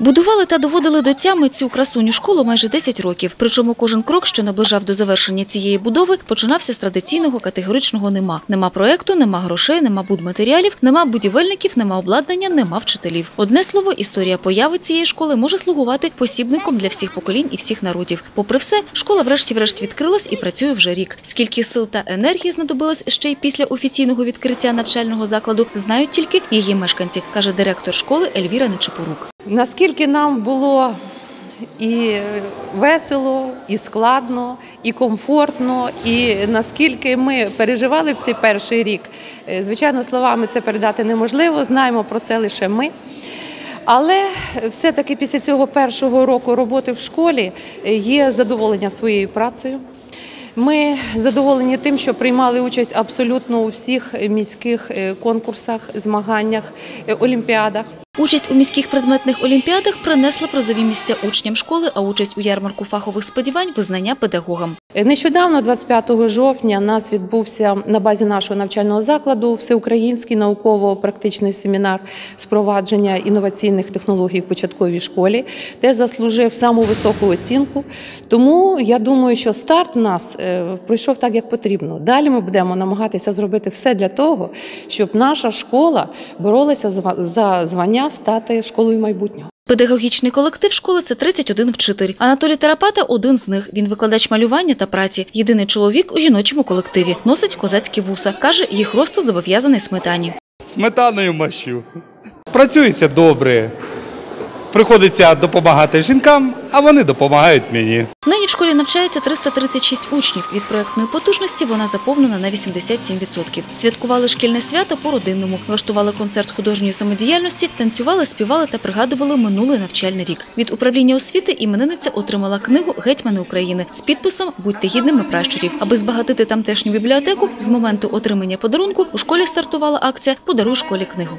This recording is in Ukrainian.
Будували та доводили до тями цю красуню школу майже 10 років. Причому кожен крок, що наближав до завершення цієї будови, починався з традиційного категоричного нема. Нема проекту, нема грошей, нема будматеріалів, нема будівельників, нема обладнання, нема вчителів. Одне слово, історія появи цієї школи може слугувати посібником для всіх поколінь і всіх народів. Попри все, школа врешті-врешт відкрилась і працює вже рік. Скільки сил та енергії знадобилось ще й після офіційного відкриття навчального закладу, знають тільки її мешканці, каже директор школи Ельвіра Нечепорук. Наскільки нам було і весело, і складно, і комфортно, і наскільки ми переживали в цей перший рік, е, звичайно, словами це передати неможливо. Знаємо про це лише ми. Але все-таки після цього першого року роботи в школі е, є задоволення своєю працею. Ми задоволені тим, що приймали участь абсолютно у всіх міських е, конкурсах, змаганнях, олімпіадах. Участь у міських предметних олімпіадах принесла призові місця учням школи, а участь у ярмарку фахових сподівань визнання педагогам. Нещодавно, 25 жовтня, у нас відбувся на базі нашого навчального закладу всеукраїнський науково-практичний семінар з впровадження інноваційних технологій в початковій школі, теж заслужив саму високу оцінку. Тому я думаю, що старт у нас е, пройшов так, як потрібно. Далі ми будемо намагатися зробити все для того, щоб наша школа боролася за- за стати школою майбутнього. Педагогічний колектив школи це 31 вчитель. Анатолій Тарапата один з них. Він викладач малювання та праці. Єдиний чоловік у жіночому колективі. Носить козацькі вуса. Каже, їх росту зобов'язаний сметані. Сметаною мащу. Працюється добре. Приходиться допомагати жінкам, а вони допомагають мені. Нині в школі навчається 336 учнів. Від проектної потужності вона заповнена на 87%. Святкували шкільне свято по-родинному, влаштували концерт художньої самодіяльності, танцювали, співали та пригадували минулий навчальний рік. Від управління освіти іменинниця отримала книгу Гетьмани України з підписом Будьте гідними пращурів. Аби збагатити тамтешню бібліотеку, з моменту отримання подарунку у школі стартувала акція Подаруй школі книгу.